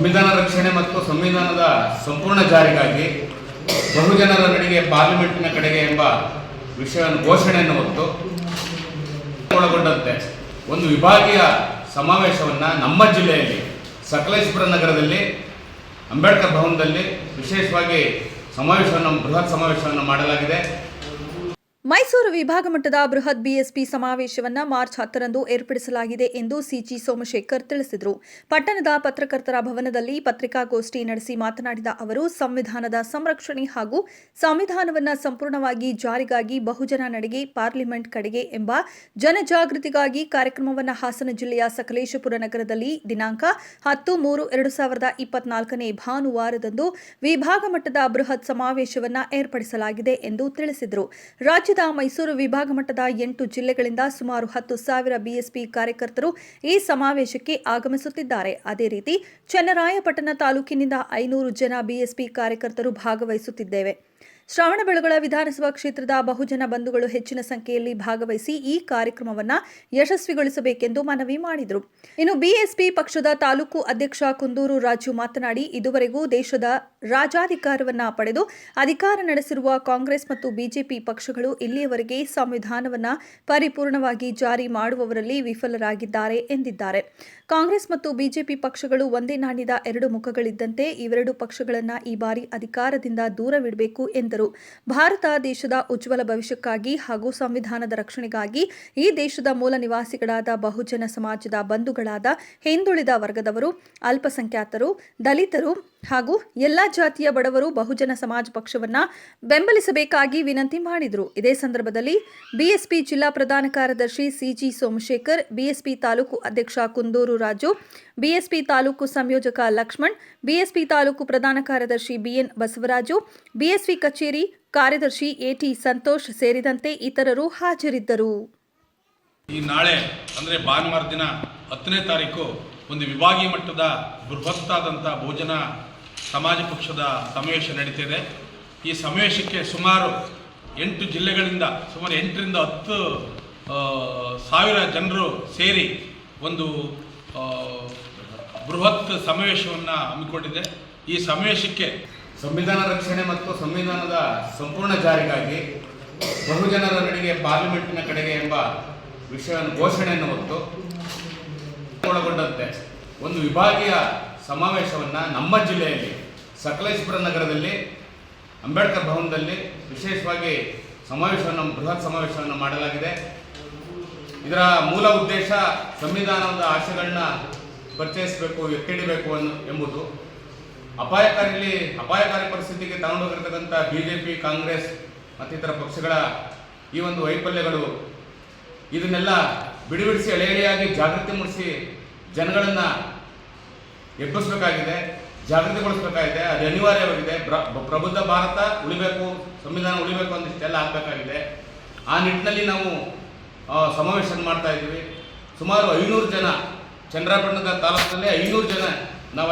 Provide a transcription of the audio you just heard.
ಸಂವಿಧಾನ ರಕ್ಷಣೆ ಮತ್ತು ಸಂವಿಧಾನದ ಸಂಪೂರ್ಣ ಜಾರಿಗಾಗಿ ಬಹುಜನರ ನಡಿಗೆ ಪಾರ್ಲಿಮೆಂಟಿನ ಕಡೆಗೆ ಎಂಬ ವಿಷಯವನ್ನು ಘೋಷಣೆಯನ್ನು ಹೊತ್ತು ಒಳಗೊಂಡಂತೆ ಒಂದು ವಿಭಾಗೀಯ ಸಮಾವೇಶವನ್ನು ನಮ್ಮ ಜಿಲ್ಲೆಯಲ್ಲಿ ಸಕಲೇಶ್ಪುರ ನಗರದಲ್ಲಿ, ಅಂಬೇಡ್ಕರ್ ಭವನದಲ್ಲಿ ವಿಶೇಷವಾಗಿ ಸಮಾವೇಶವನ್ನು, ಬೃಹತ್ ಸಮಾವೇಶವನ್ನು ಮಾಡಲಾಗಿದೆ. ಮೈಸೂರು ವಿಭಾಗ ಮಟ್ಟದ ಬೃಹತ್ ಬಿಎಸ್ಪಿ ಸಮಾವೇಶವನ್ನು ಮಾರ್ಚ್ ಹತ್ತರಂದು ಏರ್ಪಡಿಸಲಾಗಿದೆ ಎಂದು ಸಿಜಿ ಸೋಮಶೇಖರ್ ತಿಳಿಸಿದರು. ಪಟ್ಟಣದ ಪತ್ರಕರ್ತರ ಭವನದಲ್ಲಿ ಪತ್ರಿಕಾಗೋಷ್ಠಿ ನಡೆಸಿ ಮಾತನಾಡಿದ ಅವರು, ಸಂವಿಧಾನದ ಸಂರಕ್ಷಣೆ ಹಾಗೂ ಸಂವಿಧಾನವನ್ನು ಸಂಪೂರ್ಣವಾಗಿ ಜಾರಿಗಾಗಿ ಬಹುಜನ ನಡೆಗೆ, ಪಾರ್ಲಿಮೆಂಟ್ ಕಡೆಗೆ ಎಂಬ ಜನಜಾಗೃತಿಗಾಗಿ ಕಾರ್ಯಕ್ರಮವನ್ನು ಹಾಸನ ಜಿಲ್ಲೆಯ ಸಕಲೇಶಪುರ ನಗರದಲ್ಲಿ ದಿನಾಂಕ ಹತ್ತು ಮೂರು ಎರಡು ಸಾವಿರದ ಇಪ್ಪತ್ನಾಲ್ಕನೇ ಭಾನುವಾರದಂದು ವಿಭಾಗ ಮಟ್ಟದ ಬೃಹತ್ ಸಮಾವೇಶವನ್ನು ಏರ್ಪಡಿಸಲಾಗಿದೆ ಎಂದು ತಿಳಿಸಿದರು. ರಾಜ್ಯದ ಮೈಸೂರು ವಿಭಾಗ ಮಟ್ಟದ ಎಂಟು ಜಿಲ್ಲೆಗಳಿಂದ ಸುಮಾರು ಹತ್ತು ಸಾವಿರ ಬಿಎಸ್ಪಿ ಕಾರ್ಯಕರ್ತರು ಈ ಸಮಾವೇಶಕ್ಕೆ ಆಗಮಿಸುತ್ತಿದ್ದಾರೆ. ಅದೇ ರೀತಿ ಚನ್ನರಾಯಪಟ್ಟಣ ತಾಲೂಕಿನಿಂದ ಐನೂರು ಜನ ಬಿಎಸ್ಪಿ ಕಾರ್ಯಕರ್ತರು ಭಾಗವಹಿಸುತ್ತಿದ್ದೇವೆ. ಶ್ರವಣಬೆಳಗೊಳ ವಿಧಾನಸಭಾ ಕ್ಷೇತ್ರದ ಬಹುಜನ ಬಂಧುಗಳು ಹೆಚ್ಚಿನ ಸಂಖ್ಯೆಯಲ್ಲಿ ಭಾಗವಹಿಸಿ ಈ ಕಾರ್ಯಕ್ರಮವನ್ನು ಯಶಸ್ವಿಗೊಳಿಸಬೇಕೆಂದು ಮನವಿ ಮಾಡಿದರು. ಇನ್ನು ಬಿಎಸ್ಪಿ ಪಕ್ಷದ ತಾಲೂಕು ಅಧ್ಯಕ್ಷ ಕುಂದೂರು ರಾಜು ಮಾತನಾಡಿ, ಇದುವರೆಗೂ ದೇಶದ ರಾಜಾಧಿಕಾರವನ್ನ ಪಡೆದು ಅಧಿಕಾರ ನಡೆಸಿರುವ ಕಾಂಗ್ರೆಸ್ ಮತ್ತು ಬಿಜೆಪಿ ಪಕ್ಷಗಳು ಇಲ್ಲಿಯವರೆಗೆ ಸಂವಿಧಾನವನ್ನ ಪರಿಪೂರ್ಣವಾಗಿ ಜಾರಿ ಮಾಡುವವರಲ್ಲಿ ವಿಫಲರಾಗಿದ್ದಾರೆ ಎಂದಿದ್ದಾರೆ. ಕಾಂಗ್ರೆಸ್ ಮತ್ತು ಬಿಜೆಪಿ ಪಕ್ಷಗಳು ಒಂದೇ ನಾಣ್ಯದ ಎರಡು ಮುಖಗಳಿದ್ದಂತೆ ಇವೆರಡು ಪಕ್ಷಗಳನ್ನ ಈ ಬಾರಿ ಅಧಿಕಾರದಿಂದ ದೂರವಿಡಬೇಕು ಎಂದರು. ಭಾರತ ದೇಶದ ಉಜ್ವಲ ಭವಿಷ್ಯಕ್ಕಾಗಿ ಹಾಗೂ ಸಂವಿಧಾನದ ರಕ್ಷಣೆಗಾಗಿ ಈ ದೇಶದ ಮೂಲ ನಿವಾಸಿಗಳಾದ ಬಹುಜನ ಸಮಾಜದ ಬಂಧುಗಳಾದ ಹಿಂದುಳಿದ ವರ್ಗದವರು, ಅಲ್ಪಸಂಖ್ಯಾತರು, ದಲಿತರು ಹಾಗೂ ಎಲ್ಲ ಜಾತಿಯ ಬಡವರು ಬಹುಜನ ಸಮಾಜ ಪಕ್ಷವನ್ನ ಬೆಂಬಲಿಸಬೇಕಾಗಿ ವಿನಂತಿ ಮಾಡಿದರು. ಇದೇ ಸಂದರ್ಭದಲ್ಲಿ ಬಿಎಸ್ಪಿ ಜಿಲ್ಲಾ ಪ್ರಧಾನ ಕಾರ್ಯದರ್ಶಿ ಸಿಜಿ ಸೋಮಶೇಖರ್, ಬಿಎಸ್ಪಿ ತಾಲೂಕು ಅಧ್ಯಕ್ಷ ಕುಂದೂರು ರಾಜು, ಬಿಎಸ್ಪಿ ತಾಲೂಕು ಸಂಯೋಜಕ ಲಕ್ಷ್ಮಣ್, ಬಿಎಸ್ಪಿ ತಾಲೂಕು ಪ್ರಧಾನ ಕಾರ್ಯದರ್ಶಿ ಬಿಎನ್ ಬಸವರಾಜು, ಬಿಎಸ್ಪಿ ಕಚೇರಿ ಕಾರ್ಯದರ್ಶಿ ಎಟಿ ಸಂತೋಷ್ ಸೇರಿದಂತೆ ಇತರರು ಹಾಜರಿದ್ದರು. ಈ ನಾಳೆ ಭಾನುವಾರ ದಿನ ಹತ್ತನೇ ತಾರೀಕು ಒಂದು ವಿಭಾಗೀಯ ಮಟ್ಟದ ಬೃಹತ್ತಾದಂಥ ಭೋಜನ ಸಮಾಜ ಪಕ್ಷದ ಸಮಾವೇಶ ನಡೀತಿದೆ. ಈ ಸಮಾವೇಶಕ್ಕೆ ಸುಮಾರು ಎಂಟು ಜಿಲ್ಲೆಗಳಿಂದ, ಸುಮಾರು ಎಂಟರಿಂದ ಹತ್ತು ಸಾವಿರ ಜನರು ಸೇರಿ ಒಂದು ಬೃಹತ್ ಸಮಾವೇಶವನ್ನು ಹಮ್ಮಿಕೊಂಡಿದೆ. ಈ ಸಮಾವೇಶಕ್ಕೆ ಸಂವಿಧಾನ ರಕ್ಷಣೆ ಮತ್ತು ಸಂವಿಧಾನದ ಸಂಪೂರ್ಣ ಜಾರಿಗಾಗಿ ಬಹುಜನರ ನಡಿಗೆ ಪಾರ್ಲಿಮೆಂಟಿನ ಕಡೆಗೆ ಎಂಬ ವಿಷಯವನ್ನು ಘೋಷಣೆಯನ್ನು ಹೊತ್ತು ಒಳಗೊಂಡಂತೆ ಒಂದು ವಿಭಾಗೀಯ ಸಮಾವೇಶವನ್ನು ನಮ್ಮ ಜಿಲ್ಲೆಯಲ್ಲಿ ಸಕಲೇಶ್ಪುರ ನಗರದಲ್ಲಿ, ಅಂಬೇಡ್ಕರ್ ಭವನದಲ್ಲಿ ವಿಶೇಷವಾಗಿ ಸಮಾವೇಶವನ್ನು, ಬೃಹತ್ ಸಮಾವೇಶವನ್ನು ಮಾಡಲಾಗಿದೆ. ಇದರ ಮೂಲ ಉದ್ದೇಶ ಸಂವಿಧಾನದ ಆಶೆಗಳನ್ನ ಪರಿಚಯಿಸಬೇಕು ಎತ್ತಿಡಬೇಕು ಅನ್ನು, ಎಂಬುದು. ಅಪಾಯಕಾರಿಲಿ, ಅಪಾಯಕಾರಿ ಪರಿಸ್ಥಿತಿಗೆ ತಗೊಂಡೋಗಿರ್ತಕ್ಕಂಥ ಬಿ ಜೆ ಪಿ ಕಾಂಗ್ರೆಸ್ ಮತ್ತಿತರ ಪಕ್ಷಗಳ ಈ ಒಂದು ವೈಫಲ್ಯಗಳು ಇದನ್ನೆಲ್ಲ ಬಿಡಿಬಿಡಿಸಿ ಎಳೆ ಎಳೆಯಾಗಿ ಜಾಗೃತಿ ಮೂಡಿಸಿ ಜನಗಳನ್ನು ಎಬ್ಬಿಸಬೇಕಾಗಿದೆ, ಜಾಗೃತಿಗೊಳಿಸಬೇಕಾಗಿದೆ, ಅದು ಅನಿವಾರ್ಯವಾಗಿದೆ. ಪ್ರ- ಪ್ರಬುದ್ಧ ಭಾರತ ಉಳಿಬೇಕು, ಸಂವಿಧಾನ ಉಳಿಬೇಕು ಅಂದಿಷ್ಟೆಲ್ಲ ಆಗಬೇಕಾಗಿದೆ. ಆ ನಿಟ್ಟಿನಲ್ಲಿ ನಾವು ಸಮಾವೇಶ ಮಾಡ್ತಾ ಇದ್ದೀವಿ. ಸುಮಾರು ಐನೂರು ಜನ, ಚಂದ್ರಪಟ್ಟಣದ ತಾಲೂಕಿನಲ್ಲಿ ಐನೂರು ಜನ ನಾವು